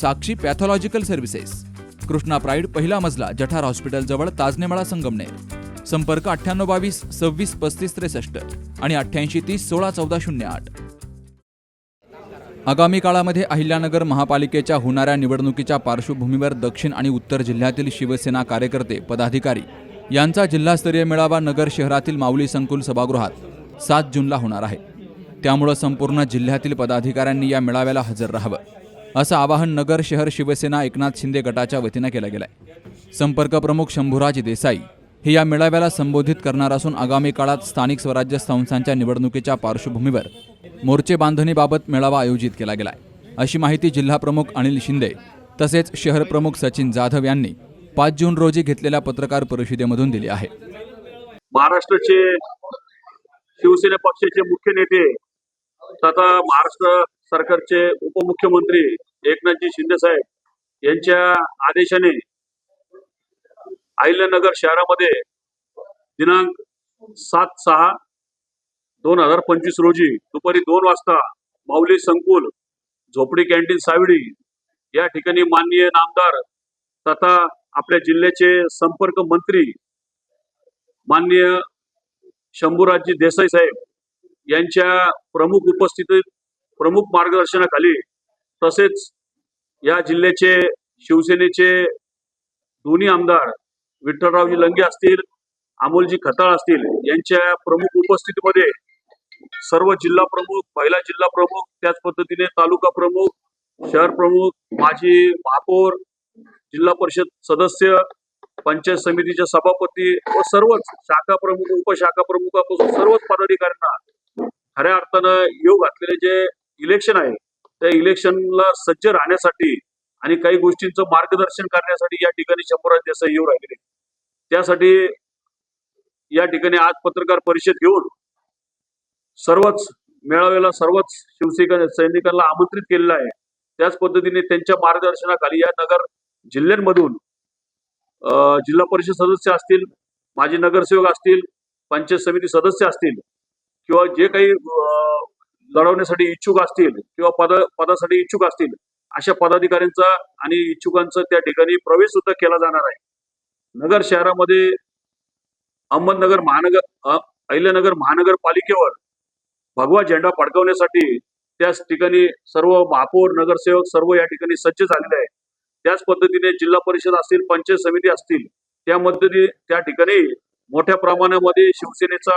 Sakshi pathological services. Krishna pride पहिला मजला जठार हॉस्पिटलजवळ ताजनेमाळा संगमनेर. संपर्क अठ्ठ्याण्णव बावीस सव्वीस पस्तीस त्रेसष्ट आणि अठ्ठ्याऐंशी तीस सोळा चौदा शून्य आठ. आगामी काळामध्ये अहिल्यानगर महापालिकेच्या होणाऱ्या निवडणुकीच्या पार्श्वभूमीवर दक्षिण आणि उत्तर जिल्ह्यातील शिवसेना कार्यकर्ते पदाधिकारी यांचा जिल्हास्तरीय मेळावा नगर शहरातील माऊली संकुल सभागृहात सात जूनला होणार आहे. त्यामुळं संपूर्ण जिल्ह्यातील पदाधिकाऱ्यांनी या मेळाव्याला हजर राहावं. असं आवाहन नगर शहर शिवसेना एकनाथ शिंदे गटाच्या वतीनं केलं गेलं आहे संपर्क प्रमुख शंभूराज देसाई हे या मेळाव्याला संबोधित करणार असून आगामी काळात स्थानिक स्वराज्य संस्थांच्या निवडणुकीच्या पार्श्वभूमीवर मोर्चे बांधणीबाबत मेळावा आयोजित केला गेलाय. अशी माहिती जिल्हाप्रमुख अनिल शिंदे तसेच शहर प्रमुख सचिन जाधव यांनी पाच जून रोजी घेतलेल्या पत्रकार परिषदेमधून दिली आहे. महाराष्ट्राचे शिवसेना पक्षाचे मुख्य नेते तथा महाराष्ट्र सरकारचे उपमुख्यमंत्री एकनाथजी शिंदे साहेब यांच्या आदेशाने अहिल्यानगर शहरामध्ये दिनांक सात सहा दोन हजार पंचवीस रोजी दुपारी दोन वाजता माऊली संकुल झोपडी कॅन्टीन सावडी या ठिकाणी माननीय नामदार तथा आपल्या जिल्ह्याचे संपर्क मंत्री माननीय शंभूराजजी देसाई साहेब यांच्या प्रमुख उपस्थितीत प्रमुख मार्गदर्शनाखाली तसेच या जिल्ह्याचे शिवसेनेचे दोन्ही आमदार विठ्ठलरावजी लंगे असतील अमोलजी खताळ असतील यांच्या प्रमुख उपस्थितीमध्ये सर्व जिल्हा प्रमुख महिला जिल्हा प्रमुख त्याच पद्धतीने तालुका प्रमुख शहर प्रमुख माजी महापौर जिल्हा परिषद सदस्य पंचायत समितीचे सभापती व सर्वच शाखा प्रमुख उपशाखा प्रमुखापासून सर्वच पदाधिकाऱ्यांना खऱ्या अर्थानं योग घातलेले जे इलेक्शन आहे. त्या इलेक्शनला सज्ज राहण्यासाठी आणि काही गोष्टींचं मार्गदर्शन करण्यासाठी या ठिकाणी शंभूराज देसाई येऊ राहिले. त्यासाठी या ठिकाणी आज पत्रकार परिषद घेऊन सर्वच मेळाव्याला सर्वच शिवसैनिक सैनिकांना आमंत्रित केलेलं आहे. त्याच पद्धतीने त्यांच्या मार्गदर्शनाखाली या नगर जिल्ह्यांमधून अं, जिल्हा परिषद सदस्य असतील माजी नगरसेवक असतील पंचायत समिती सदस्य असतील किंवा जे काही अं, लढवण्यासाठी इच्छुक असतील किंवा पद पदासाठी इच्छुक असतील अशा पदाधिकाऱ्यांचा आणि इच्छुकांचा त्या ठिकाणी प्रवेश सुद्धा केला जाणार आहे. नगर शहरामध्ये अहमदनगर महानगर अहिल्यानगर महानगरपालिकेवर भगवा झेंडा फडकवण्यासाठी त्याच ठिकाणी सर्व महापौर नगरसेवक सर्व या ठिकाणी सज्ज झालेले आहे त्याच पद्धतीने जिल्हा परिषद असतील पंचायत समिती असतील त्यामध्ये त्या ठिकाणी मोठ्या प्रमाणामध्ये शिवसेनेचा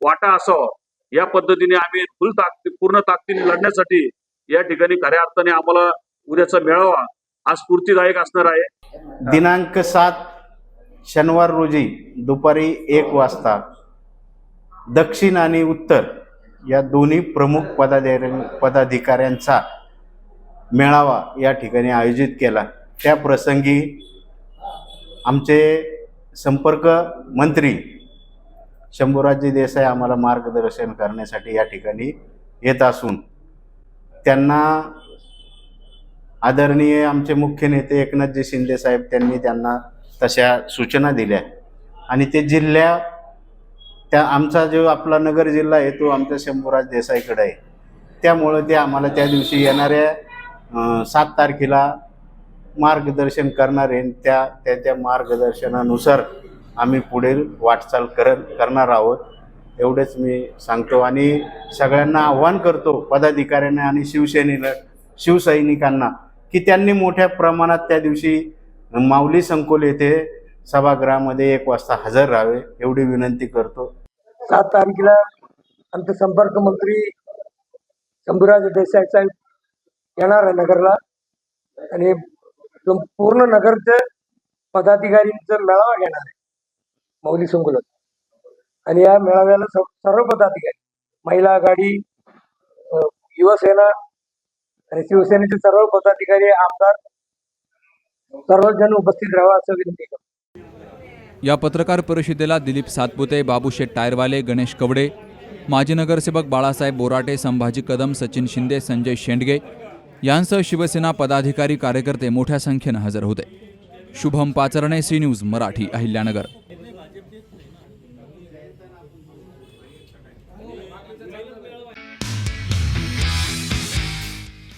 वाटा असावा. या पद्धतीने आम्ही फुल ताकदी पूर्ण ताकदीने लढण्यासाठी या ठिकाणी खऱ्या अर्थाने आम्हाला उद्याचा मेळावा हा स्फूर्तीदायक असणार आहे. दिनांक सात शनिवार रोजी दुपारी एक वाजता दक्षिण आणि उत्तर या दोन्ही प्रमुख पदाधिकारी पदाधिकाऱ्यांचा मेळावा या ठिकाणी आयोजित केला. त्या प्रसंगी आमचे संपर्क मंत्री शंभूराजी देसाई आम्हाला मार्गदर्शन करण्यासाठी या ठिकाणी येत असून त्यांना आदरणीय आमचे मुख्य नेते एकनाथजी शिंदे साहेब त्यांनी त्यांना तशा सूचना दिल्या. आणि ते जिल्ह्या त्या आमचा जो आपला नगर जिल्हा आहे तो आमच्या शंभूराज देसाईकडे आहे. त्यामुळं ते आम्हाला त्या दिवशी येणाऱ्या सात तारखेला मार्गदर्शन करणार आहे. त्या त्याच्या मार्गदर्शनानुसार आम्ही पुढील वाटचाल कर करणार आहोत. एवढेच मी सांगतो आणि सगळ्यांना आव्हान करतो पदाधिकाऱ्यांना आणि शिवसेनेला शिवसैनिकांना की त्यांनी मोठ्या प्रमाणात त्या दिवशी माऊली संकुल येथे सभागृहामध्ये एक वाजता हजर राहावे एवढी विनंती करतो. सात तारखेला आमचे संपर्क मंत्री शंभूराज देसाई साहेब येणार आहे नगरला. आणि पूर्ण नगरचे पदाधिकारींचा मेळावा घेणार आहे. मौली संकुलात आणि या मेळाव्याला सर्व पदाधिकारी महिला आघाडी युवासेना आणि शिवसेनेचे सर्व पदाधिकारी आमदार सर्वजण उपस्थित राहावा असं विनंती करतो. या पत्रकार परिषदेला दिलीप सातपुते बाबूशेठ टायरवाले गणेश कवडे माजी नगरसेवक बाळासाहेब बोराटे संभाजी कदम सचिन शिंदे संजय शेंडगे यांसह शिवसेना पदाधिकारी कार्यकर्ते मोठ्या संख्येनं हजर होते. Shubham Pacharne C news Marathi Ahilyanagar.